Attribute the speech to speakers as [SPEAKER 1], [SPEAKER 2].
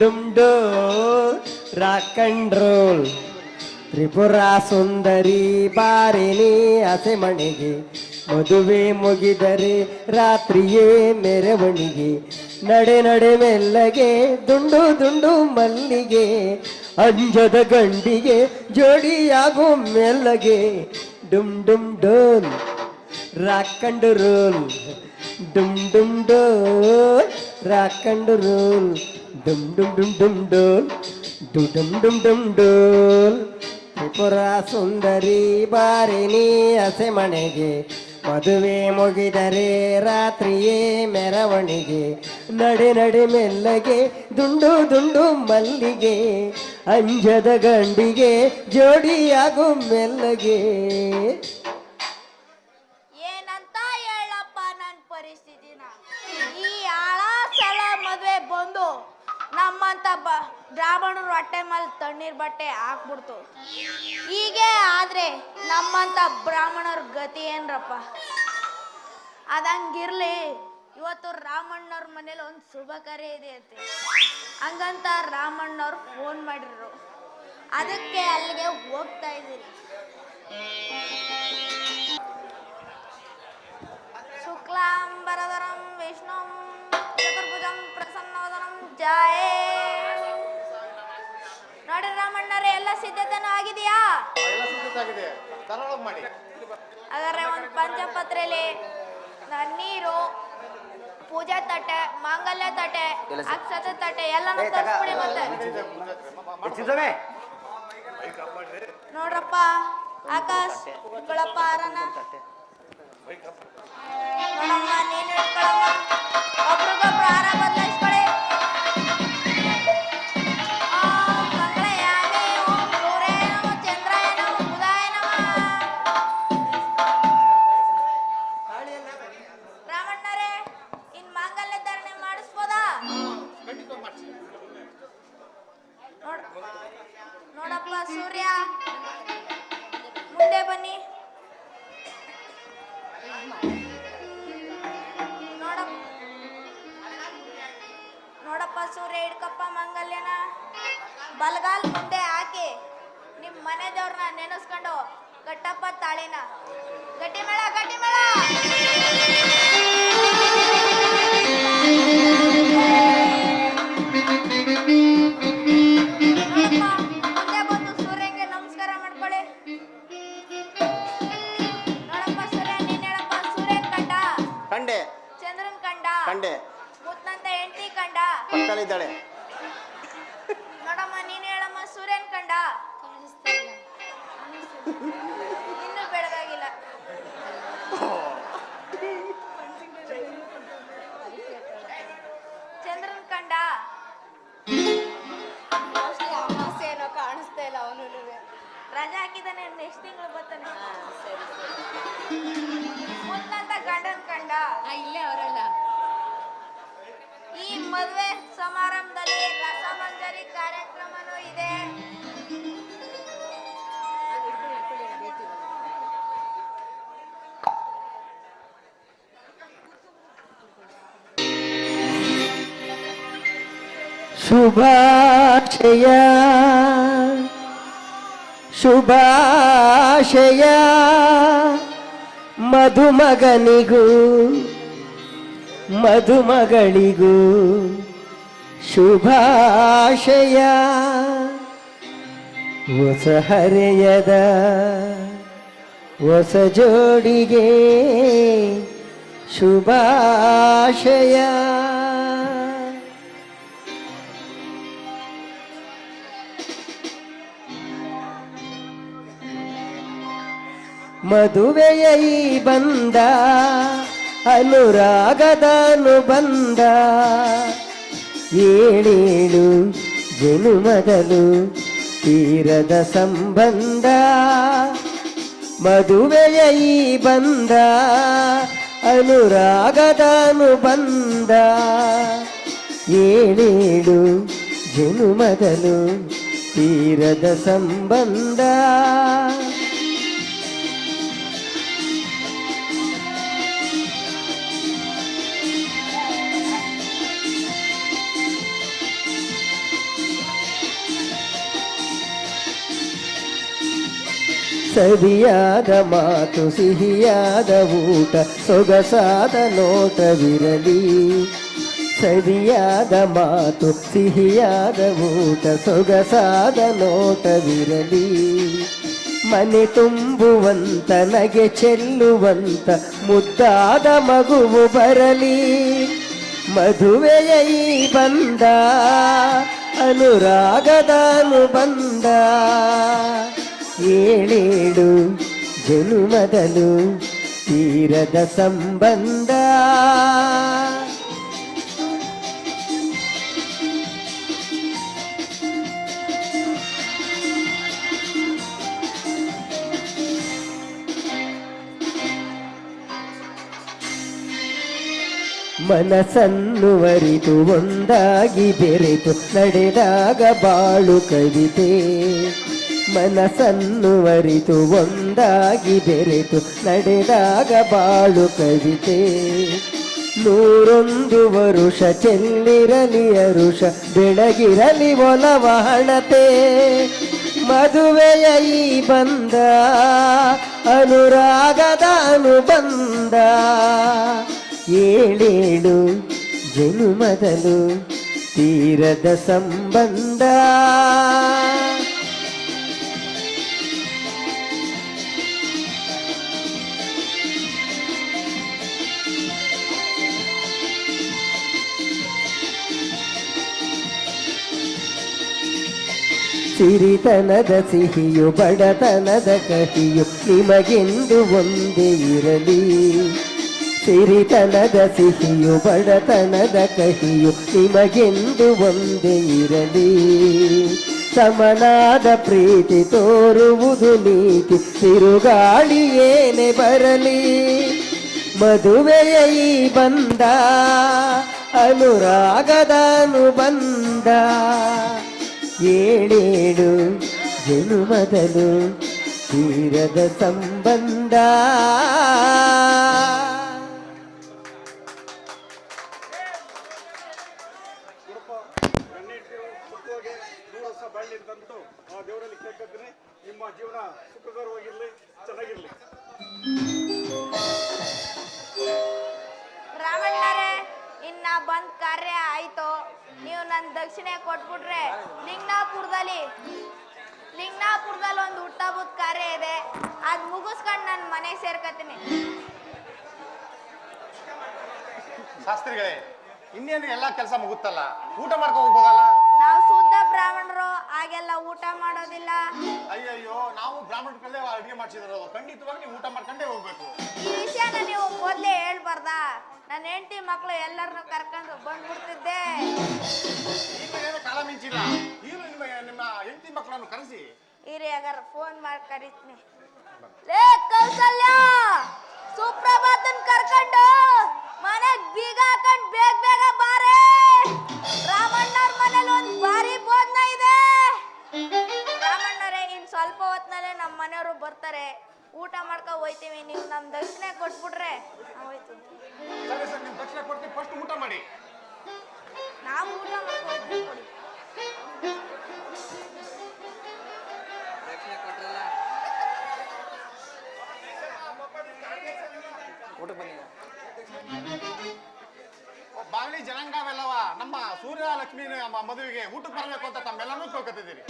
[SPEAKER 1] ಡುಮ್ Dow rock and roll Tripura Sundari ಬಾರಿನಿ ಹಸೆ ಮಣಿಗೆ ಮದುವೆ ಮುಗಿದರೆ ರಾತ್ರಿಯೇ ಮೆರವಣಿಗೆ. ನಡೆ ನಡೆ ಮೆಲ್ಲಗೆ, ದುಂಡು ದುಂಡು ಮಲ್ಲಿಗೆ. ಅಂಜದ ಗಂಡಿಗೆ, ಜೋಡಿಯಾಗೋ ಮೆಲ್ಲಗೆ. ಡುಮ್ ಡುಮ್ ಡೋಲ್ ರಾಕ್ ಅಂಡ್ ರೋಲ್ ಡುಮ್ ಡುಮ್ ಡೋಲ್ ರಾಕ್ ಅಂಡ್ ರೋಲ್ ಡುಮ್ ಡುಮ್ ಡುಮ್ ಡುಮ್ ಡೋಲ್, ಡು ಡುಮ್ ಡುಮ್ ಡುಮ್ ಡೋಲ್. ತ್ರಿಪುರ ಸುಂದರಿ ಬಾರಿನಿ ಹಸೆ ಮನೆಗೆ, ಮದುವೆ ಮುಗಿದರೆ ರಾತ್ರಿಯೇ ಮೆರವಣಿಗೆ. ನಡೆ ನಡೆ ಮೆಲ್ಲಗೆ, ದುಂಡು ದುಂಡು ಮಲ್ಲಿಗೆ. ಅಂಜದ ಗಂಡಿಗೆ ಜೋಡಿಯಾಗು ಮೆಲ್ಲಗೆ.
[SPEAKER 2] ಹೊಟ್ಟೆ ಮೇಲೆ ತಣ್ಣೀರ್ ಬಟ್ಟೆ ಹಾಕ್ಬಿಡ್ತು. ಹೀಗೆ ಆದ್ರೆ ನಮ್ಮಂತ ಬ್ರಾಹ್ಮಣರ ಗತಿ ಏನ್ರಪ್ಪ? ಅದಂಗಿರ್ಲಿ, ಇವತ್ತು ರಾಮಣ್ಣವ್ರ ಮನೇಲಿ ಒಂದು ಶುಭ ಕರೆ ಇದೆ ಅಂತೆ. ಹಂಗಂತ ರಾಮಣ್ಣವ್ರು ಫೋನ್ ಮಾಡಿದ್ರು. ಅದಕ್ಕೆ ಅಲ್ಲಿಗೆ ಹೋಗ್ತಾ ಇದ್ದೀನಿ ಶುಕ್ಲಾಂಬರಧರಂ ಸಿದ್ಧತೆನೂ ಆಗಿದೆಯಾ ಹಾಗಾದ್ರೆ ಒಂದು ಪಂಚಪತ್ರೆಲಿ ನೀರು ಪೂಜಾ ತಟ್ಟೆ ಮಾಂಗಲ್ಯ ತಟ್ಟೆ ಅಕ್ಷತ ತಟ್ಟೆ ಎಲ್ಲನೂ ತರಿಸ್ಬಿಡಿ ಮತ್ತೆ. ನೋಡ್ರಪ್ಪ ಆಕಾಶ್ ಇಟ್ಕೊಳಪ್ಪ ಆರನ. ನೋಡಮ್ಮ ನೀನು ಇಟ್ಕೊಳಮ್ಮ ಒಬ್ರಿಗೊಬ್ರು ಆರ ತಾಳಿನ ಗಟ್ಟಿ ಮೇಳ ಗಟ್ಟಿ ಕಂಡ?
[SPEAKER 3] ಕಂಡೆ.
[SPEAKER 2] ಚಂದ್ರನ್ ಕಂಡ?
[SPEAKER 3] ಕಂಡೆ.
[SPEAKER 2] ಮುತ್ತಂತ ಹೆಂಡತಿ ಕಂಡ?
[SPEAKER 3] ಪಕ್ಕದಲ್ಲಿದ್ದಾಳೆ.
[SPEAKER 2] ನೋಡಮ್ಮ ನೀನ್ ಹೇಳಮ್ಮ ಸೂರ್ಯನ್ ಕಂಡ? ಮದುವೆ ಸಮಾರಂಭದಲ್ಲಿ ರಸಮಂಜರಿ ಕಾರ್ಯಕ್ರಮನೂ ಇದೆ.
[SPEAKER 1] ಶುಭಾಶಯ. ಶುಭಾಶಯ. ಮಧುಮಗನಿಗೂ ಮಧುಮಗಳಿಗೂ ಶುಭಾಶಯ. ಹೊಸ ಹರೆಯದ ಹೊಸ ಜೋಡಿಗೆ ಶುಭಾಶಯ. ಮದುವೆಯ ಬಂದ ಅನುರಾಗದ ಅನುಬಂಧ ಏಳೇಳು ಜನುಮದಲು ತೀರದ ಸಂಬಂಧ. ಮದುವೆಯ ಬಂದ ಅನುರಾಗದ ಅನುಬಂಧ ಏಳೇಳು ಜನುಮದಲು ತೀರದ ಸಂಬಂಧ. ಸರಿಯಾದ ಮಾತು, ಸಿಹಿಯಾದ ಊಟ, ಸೊಗಸಾದ ನೋಟವಿರಲಿ. ಸರಿಯಾದ ಮಾತು, ಸಿಹಿಯಾದ ಊಟ, ಸೊಗಸಾದ ನೋಟವಿರಲಿ. ಮನೆ ತುಂಬುವಂತ, ನಗೆ ಚೆಲ್ಲುವಂತ, ಮುದ್ದಾದ ಮಗುವು ಬರಲಿ. ಮದುವೆಯ ಬಂದ, ಅನುರಾಗದ ಅನುಬಂಧ. ಏಳೇಳು ಜನುಮದಲು ತೀರದ ಸಂಬಂಧ. ಮನಸ್ಸನ್ನು ಅರಿತು ಒಂದಾಗಿ ಬೆರೆತು ನಡೆದಾಗ ಬಾಳು ಕವಿತೆ. ಮನಸ್ಸನ್ನು ಅರಿತು ಒಂದಾಗಿ ಬೆರೆತು ನಡೆದಾಗ ಬಾಳು ಕವಿತೆ. ನೂರೊಂದು ವರುಷ ಚೆಲ್ಲಿರಲಿ ಅರುಷ, ಬೆಳಗಿರಲಿ ಒಲವ ಹಣತೆ. ಮದುವೆಯ ಈ ಬಂದ, ಅನುರಾಗದ ಅನುಬಂಧ. ಏಳೇಳು ಜನುಮದಲು ತೀರದ ಸಂಬಂಧ. ಸಿರಿತನದ ಸಿಹಿಯು ಬಡತನದ ಕಹಿಯು ನಿಮಗೆಂದು ಒಂದೇ ಇರಲಿ. ಸಿರಿತನದ ಸಿಹಿಯು ಬಡತನದ ಕಹಿಯು ನಿಮಗೆಂದು ಒಂದೇ ಇರಲಿ. ಸಮನಾದ ಪ್ರೀತಿ ತೋರುವುದು ನೀತಿ, ತಿರುಗಾಳಿ ಏನೇ ಬರಲಿ. ಮದುವೆಯ ಈ ಬಂದ, ಅನುರಾಗದ ಅನುಬಂಧ ಏಳೇಳು ಜನುಮದಲು ತೀರದ ಸಂಬಂಧ.
[SPEAKER 4] ನಿಮ್ಮ ಜೀವನ ಸುಖಕರವಾಗಿರಲಿ ಚೆನ್ನಾಗಿರ್ಲಿ.
[SPEAKER 2] ನನ್ ದಕ್ಷಿಣೆ ಕೊಟ್ಬಿಟ್ರೆ ಲಿಂಗನಾಪುರದಲ್ಲಿ ಲಿಂಗನಾಪುರದಲ್ಲಿ ಒಂದು ಹುಟ್ಟಹಬ್ಬದ ಕಾರ್ಯ ಇದೆ. ಅದ್ ಮುಗಿಸ್ಕೊಂಡು ನನ್ನ ಮನೆಗೆ ಸೇರ್ಕತೀನಿ
[SPEAKER 3] ಶಾಸ್ತ್ರಿಗಳೇ ಇನ್ನೇನು ಎಲ್ಲ ಕೆಲಸ ಮುಗುತ್ತಲ್ಲ? ಊಟ ಮಾಡ್ಕೊ ಹೋಗ್ಬೋದಲ್ಲ
[SPEAKER 2] ನಾವು ಶುದ್ಧ ಬ್ರಾಹ್ಮಣರು ಹಾಗೆಲ್ಲ ಊಟ ಮಾಡೋದಿಲ್ಲ.
[SPEAKER 3] ಅಯ್ಯಯ್ಯೋ ನಾವು ಬ್ರಾಹ್ಮಣರಲ್ಲೇ ಅಡುಗೆ ಮಾಡ್ಸಿದ್ರು ಖಂಡಿತವಾಗಿ ನೀವು ಊಟ ಮಾಡ್ಕೊಂಡೇ ಹೋಗ್ಬೇಕು.
[SPEAKER 2] ಈ ವಿಷಯನ ನೀವು ಮೊದಲೇ ಹೇಳ್ಬಾರ್ದಾ? ನನ್ನ ಹೆಂಡತಿ ಮಕ್ಕಳು ಎಲ್ಲರನ್ನು ಕರ್ಕೊಂಡು ಬಂದ್ಬಿಡ್ತಿದ್ದೆ.
[SPEAKER 3] ಈಗ ಏನು ಕಾಲ ಮಿಂಚಿಲ್ಲ? ಈಗಲೂ ನಿಮ್ಮ ನಿಮ್ಮ ಹೆಂಡತಿ ಮಕ್ಕಳನ್ನು ಕರೆಸಿ.
[SPEAKER 2] ಇರಿ ಫೋನ್ ಮಾಡಿ ಕರೀತೀನಿ. ಲೇ ಕೌಸಲ್ಯ ಸುಪ್ರಭಾತನ್ ಕರ್ಕೊಂಡು ಮನೆಗ್ ಬೀಗ ಹಾಕೊಂಡ್ ಬೇಗ ಬೇಗ ಬಾರೆ! ರಾಮಣ್ಣವ್ರ ಮನೇಲಿ ಒಂದ್ ಭಾರಿ ಭೋಜನ ಇದೆ. ರಾಮಣ್ಣರೇ ಇನ್ ಸ್ವಲ್ಪ ಹೊತ್ನಲ್ಲೇ ನಮ್ಮ ಮನೆಯವರು ಬರ್ತಾರೆ. ಊಟ ಮಾಡ್ಕೊ ಹೋಯ್ತೀವಿ ನೀವು ನಮ್ ದಕ್ಷಿಣ ಕೊಟ್ಬಿಟ್ರೆ. ನಾವ್
[SPEAKER 3] ಸರಿ ಸರ್ ನಿಮ್ಮ ತಕ್ಷಣ ಕೊಡ್ತೀವಿ ಫಸ್ಟ್ ಊಟ ಮಾಡಿ.
[SPEAKER 2] ನಾವು ಊಟ ಮಾಡ್ಕೊ ಹೋಯ್ತೀವಿ ಕೊಡಿ
[SPEAKER 3] ಬಾಂಗ್ಲಿ ಜನಾಂಗವೆಲ್ಲವ? ನಮ್ಮ ಸೂರ್ಯ ಲಕ್ಷ್ಮೀ ಮದುವೆಗೆ ಊಟಕ್ಕೆ ಬರಬೇಕು ಅಂತ ತಮ್ಮೆಲ್ಲನೂ ಕೇಳ್ಕೊತಿದ್ದೀರಿ.